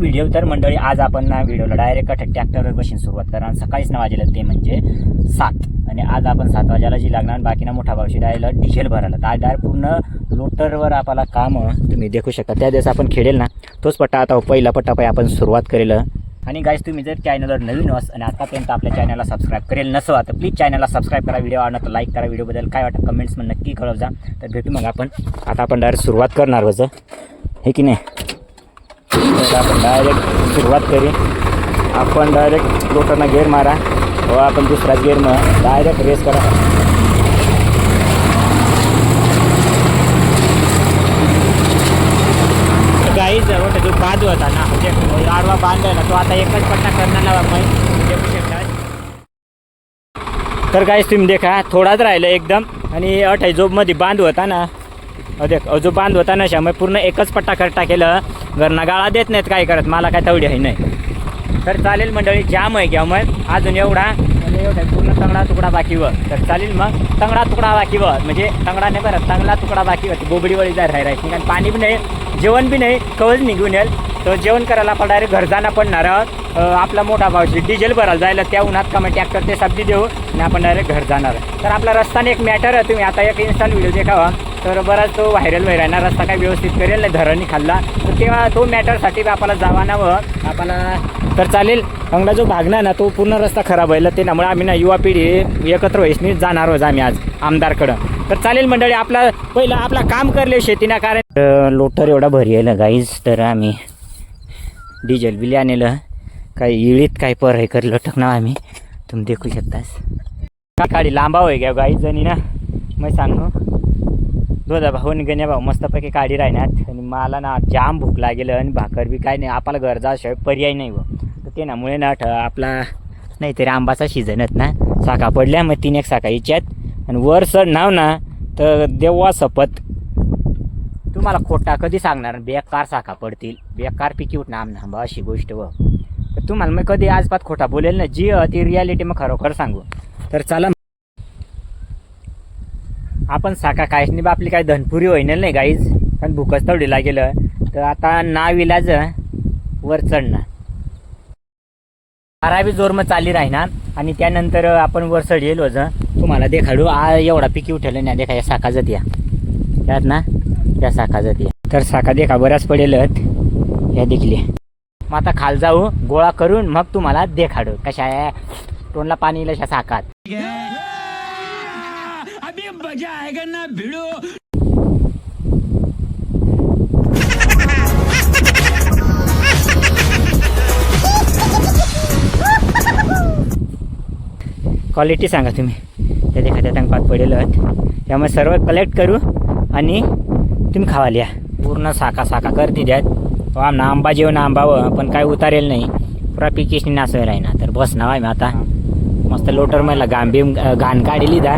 Video तर मंडळी आज आपण ना व्हिडिओला डायरेक्ट ट्रॅक्टरवर बसून सुरुवात करा सकाळीच ना वाजेल ते म्हणजे सात. आणि आज आपण सात वाजायला जी लागणार बाकीना मोठा भावशी डायरेक्ट डिझेल भरायला. तर आज डायरेक्ट पूर्ण लोटरवर आपला काम तुम्ही देखू शकता. त्या दिवस आपण खेळेल ना तोच पट्टा आता पहिला पट्टा पाय आपण सुरुवात करेल. आणि गाईज तुम्ही जर चॅनलवर नवीन अस आणि आतापर्यंत आपल्या चॅनलला सबस्क्राईब करेल नसवा तर प्लीज चॅनलला सबस्क्राईब करा व्हिडिओ आवडला तर लाईक करा. व्हिडिओबद्दल काय वाटतं कमेंट्समध्ये नक्की कळव जा. तर भेटू मग आपण. आता आपण डायरेक्ट सुरुवात करणार वजं हे की नाही? तर आपण डायरेक्ट सुरुवात करी. आपण डायरेक्ट लोकांना गेअर मारा. व आपण दुसरा गेअर मग डायरेक्ट रेस करा. गाईच मोठा जो बांध होता ना म्हणजे आडवा बांध ना तो आता एकच पट्टा करणार देखू म्हणजे तर काहीच तुम्ही देखा थोडाच राहिलं एकदम. आणि अठाई जोबमध्ये बांध होता ना देख अजून बांध होता ना शामुळे पूर्ण एकच पट्टा करता केलं. घरना गाळा देत नाहीत काय करत. मला काय तेवढी आहे नाही. तर चालेल मंडळी जाम आहे घ्या मग अजून एवढा म्हणजे एवढा पूर्ण तंगडा तुकडा बाकी व. तर चालेल मग. तंगडा तुकडा बाकी व. म्हणजे तंगडा नाही बरं तंगडा तुकडा बाकी व. बोबडी वळी जाय राहायची कारण पाणी बी नाही जेवण बी नाही कवच निघून येईल. तर जेवण करायला आपण डायरेक्ट घर जाणं पडणार आपला मोठा भावशी डिझेल भरायला जायला त्या उन्हात का मग ट्रॅक्टर ते सब्जी देऊ आणि आपण डायरेक्ट घर जाणार तर आपला रस्ताने एक मॅटर आहे. तुम्ही आता एक इन्स्टाल व्हिडिओ देखावा. तर बराच तो व्हायरल व्हायला रस्ता काय व्यवस्थित करेल नाही धरणी खाल्ला तर तेव्हा तो मॅटरसाठी आपल्याला जावा ना व आपल्याला तर चालेल. अंगडा जो भागणार ना तो पूर्ण रस्ता खराब व्हायला ते त्यामुळे आम्ही ना युवा पिढी एकत्र व्हायची जाणार आहोत आम्ही आज आमदारकडं. तर चालेल मंडळी आपला पहिलं आपला काम करले शेतीना कारण लोटर एवढा भरी आहे गाईज तर आम्ही डिझेल बिल आणलं काही इळीत काय पर हे करलं लटकणार आम्ही. तुम्ही देखू शकतास. का काढी लांबा होय गाईज गाई जणी ना? मग सांगू. दोधा भाऊ आणि गण्या भाऊ मस्तपैकी काढी राहण्यात आणि मला ना जाम भूक लागेल आणि भाकर बी काय नाही. आपल्याला गरजाशिवाय पर्याय नाही व तर ते नामुळे ना ठ आपला नाहीतरी आंबाचा सीझनच ना. साखा पडल्या मग तीन एक साखा इच्छात आणि वर सर नाव ना तर देवा सपत. तुम्हाला खोटा कधी सांगणार? बेकार साखा पडतील. बेकार पिकी उठणार आम बा अशी गोष्ट व तर तुम्हाला मग कधी आजपात खोटा बोलेल ना जी अ ती रियालिटी मग खरोखर सांगू. तर चला आपण साखा काहीच नाही बा आपली काही धनपुरी होईन नाही गाईज. कारण भूकच तवडीला गेलं. तर आता नाव इलाज वर चढणार. बारावी जोर मग चाली राहणार आणि त्यानंतर आपण वर चढ येलो तुम्हाला देखाडू आ एवढा पिकी उठेल ना देखा या साखा जात या. त्यात ना या साखा जात या. तर साखा देखा बऱ्याच पडेल. या देखली मग आता खाल जाऊ गोळा करून मग तुम्हाला देखाडू. कशा तोंडला पाणी येईल अशा साकात क्वालिटी सांगा तुम्ही. त्या एखाद्या टंकात पडेल त्यामुळे सर्व कलेक्ट करू आणि तुम्ही खावा लिया पूर्ण साखा साखा करते द्यात आमना आंबा जेवण आंबावं पण काय उतारेल नाही. पुरा पिकेशनी नासवे राहीना तर बस नाव आहे मी आता मस्त लोटर मला बिम घाण काढली दा.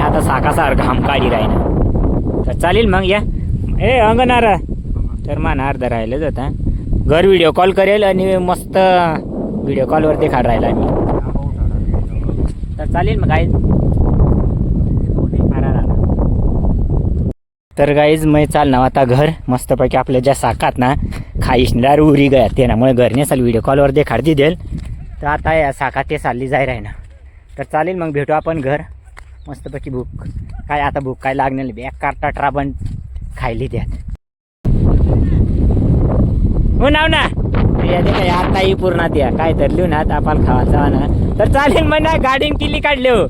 आणि आता साखासार घाम काढी राहीना तर चालेल मग या. ए अंगणार. तर मान अर्धा राहिलं आता. घर व्हिडिओ कॉल करेल आणि मस्त व्हिडिओ कॉलवर देखाड राहिला मी तर चालेल मग गाईज तर गाईज मग चाल ना आता घर मस्तपैकी आपल्या ज्या साखात ना खाईशणार उरी गया ते ना मुळे घरने चाल व्हिडिओ कॉलवर देखाड दी तर आता या साखा ते चालली जाय राही ना तर चालेल मग भेटू आपण घर. मस्तपैकी भूक. काय आता भूक काय लागणार नाही. बेकार टाटरा पण खायली त्यात. हो नाव ना. या दे काय आताही पूर्ण द्या. काय तर लिहून आता आपण खावायचा ना. तर चालेल मग ना गाडीन किल्ली काढले हो.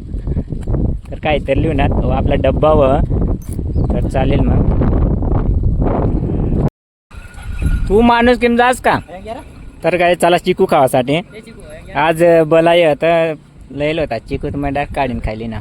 तर काय तर लिहून आत. हो, आपला डब्बा व तर चालेल मग. तू माणूस किम जास का? तर काय चला चिकू खावासाठी. आज बलाय तर लयलो होता चिकू तर मग काढीन खायली ना.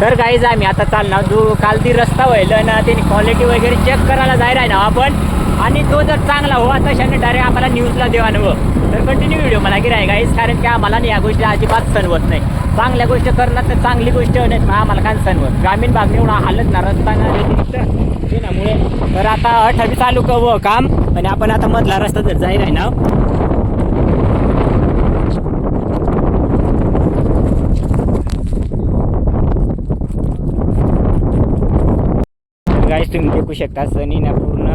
तर काहीच आम्ही आता चालणार जो काल ती रस्ता व्हायला ना त्याने क्वालिटी वगैरे चेक करायला जायला आहे ना आपण. आणि तो जर चांगला हो तशाने डायरेक्ट आम्हाला न्यूजला देवा नव तर कंटिन्यू व्हिडिओ मला की गाईस कारण की आम्हाला या गोष्टी अजिबात सणवत नाही. चांगल्या गोष्ट करणार तर चांगली गोष्ट नाही मग आम्हाला काय सणवत? ग्रामीण भाग एवढा हालत ना रस्ता ना व्यतिरिक्त तर आता अठ्ठावी चालू व हो काम. आणि आपण आता मधला रस्ता जर जाईल आहे ना गाईस तुम्ही देखू शकता सनी ना पूर्ण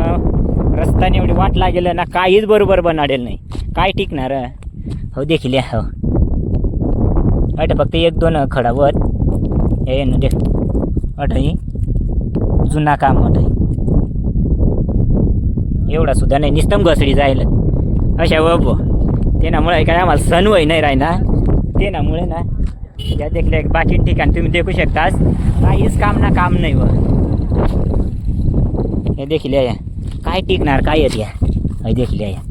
रस्त्याने एवढी वाट लागेल ना काहीच बरोबर बनाडेल नाही. काय टिकणार हो? देखील हो. अट फक्त एक दोन खडावत हे ना देख. अट जुना काम अट एवढा सुद्धा नाही निस्तम घसडी जाईल. अशा बाबो त्यामुळे काय आम्हाला सण वय नाही राहणार तेनामुळे ना या देखले बाकी ठिकाण तुम्ही देखू शकतास. काहीच काम ना काम नाही व. हे देखील या काय टिकणार काय येत या? हे देखील या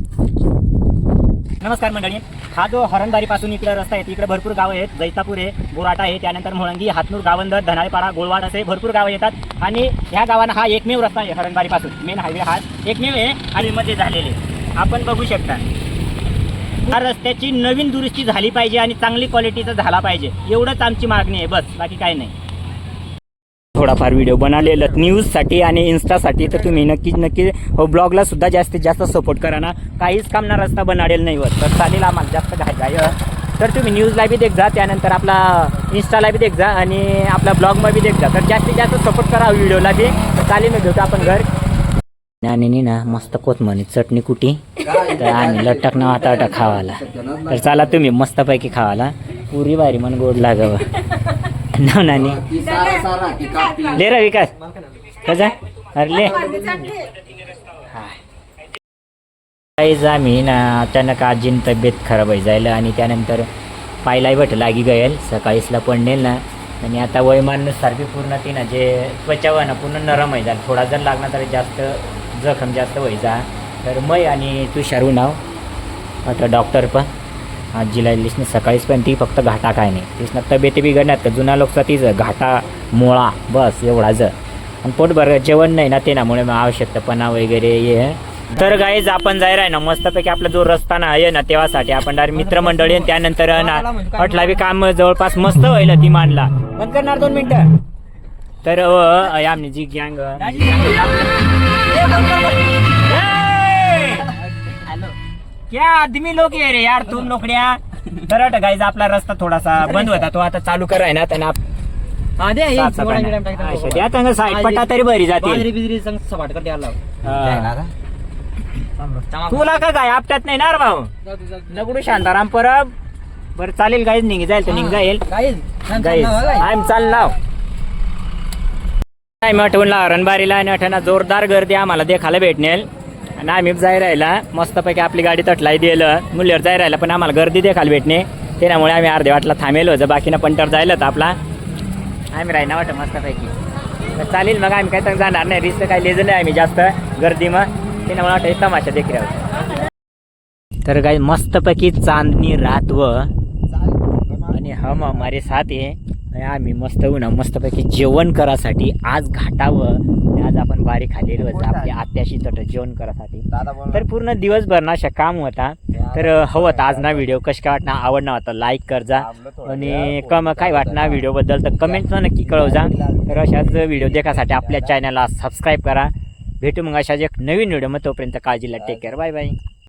नमस्कार मंडळी. हा जो हरणबारीपासून इकडे रस्ता आहे इकडे भरपूर गावं आहेत. जैतापूर आहे बोराटा आहे त्यानंतर मुळंगी हातनूर गावंदर धनाळेपाडा गोळवाड असे भरपूर गावं येतात. आणि ह्या गावांना हा एकमेव रस्ता आहे हरणबारीपासून. मेन हायवे हा एकमेव आहे आणि मध्ये झालेले आपण बघू शकता. या रस्त्याची नवीन दुरुस्ती झाली पाहिजे आणि चांगली क्वालिटीचा झाला पाहिजे. एवढंच आमची मागणी आहे. बस बाकी काही नाही. थोडाफार व्हिडिओ बनवलेलं न्यूजसाठी आणि इन्स्टासाठी तर तुम्ही नक्कीच नक्की हो ब्लॉगला सुद्धा जास्तीत जास्त सपोर्ट करा ना. काहीच काम ना रस्ता बनाडेल नाही वर तर चालेल आम्हाला जास्त घाय घाय तर तुम्ही न्यूजला बी देख जा त्यानंतर आपला इन्स्टाला बी देख जा आणि आपला ब्लॉगमध्ये बी देख जा. तर जास्तीत जास्त सपोर्ट करा व्हिडिओला बी. तर चालेल मी भेटू आपण घर. आणि ना मस्त कोथमणी चटणी कुटी. तर आम्ही लटक ना आता आता खावाला. तर चला तुम्ही मस्तपैकी खावाला. पुरी बारी मन गोड लागावं. ना नानी ले रे विकास. कसा? अरे ले. काहीच आम्ही ना अचानक आजीन तब्येत खराब होई जायला आणि त्यानंतर पायलाही भट लागी गયેલ सकाळीसला पडणेल ना. आणि आता वयमानुसार बी पूर्ण ती ना जे त्वचा ना पूर्ण नरम होई जाल थोडा जर लागला तरी जास्त जखम जास्त होई जा. तर मै आणि तुषार नाव आता डॉक्टर पण. आजीला इलीस ना सकाळीच पण ती फक्त घाटा काय नाही. तीच ना तब्येती बिघडण्यात का जुना लोकचा तीच घाटा मोळा बस एवढाच. आणि पोटभर जेवण नाही ना तेनामुळे मग आवश्यकतापणा वगैरे ये तर गाईज आपण जाय आहे ना मस्तपैकी आपला जो रस्ता ना आहे ना तेव्हासाठी आपण डायरेक्ट मित्रमंडळी त्यानंतर ना अठला बी काम जवळपास मस्त व्हायला ती मानला. बंद करणार दोन मिनिटं. तर हे आमची जी गँग क्या आदमी लोग ये रे यार तुम लोकड्या तर गाईज आपला रस्ता थोडासा बंद होता तो आता चालू कराय ना त्यांना हा द्या त्यांना साईड पट्टा तरी बरी जातील. बाजरी बिजरी संग सपाट कर द्यायला हा. तुला का काय आपट्यात नाही ना रे भाऊ? दगडू शांताराम परब. बरं चालेल गाईज निघ जाईल तर निघ जाईल. गाईज आय चाल नाव आम्ही आठवणला रणबारीला आणि आठवणा जोरदार गर्दी आम्हाला देखायला भेटणेल आणि आम्ही जाय राहिला. मस्तपैकी आपली गाडी तटलाई दिलं. मुलीवर जाय राहिला पण आम्हाला गर्दी देखाल भेटणे त्यामुळे आम्ही अर्धे वाटला थांबेल होतं. बाकीनं पंटर जायला तर आपला. आम्ही राहिना वाटतं मस्तपैकी. तर चालेल मग आम्ही काय तर जाणार नाही. रिस्क काय लेजलं नाही आम्ही जास्त. गर्दी मग. त्यामुळे वाटतं तमाशा देखील तर काय मस्तपैकी चांदणी रात व आणि हम हमारे साथ आहे आम्ही मस्त उन्हा मस्तपैकी जेवण करासाठी आज घाटावं आज आपण बारी खाल्लेली होतं आपल्या आत्याशी तट जेवण करासाठी. तर पूर्ण दिवसभर ना अशा काम होता. तर हवं आज ना व्हिडिओ कशी काय वाटणार आवडणार होता लाईक कर जा. आणि कम काय वाटणार व्हिडिओबद्दल तर कमेंट नक्की कळव जा. तर अशाच व्हिडिओ देखासाठी आपल्या चॅनलला सबस्क्राईब करा. भेटू मग अशाच एक नवीन व्हिडिओ मग तोपर्यंत काळजीला टेक केअर बाय बाय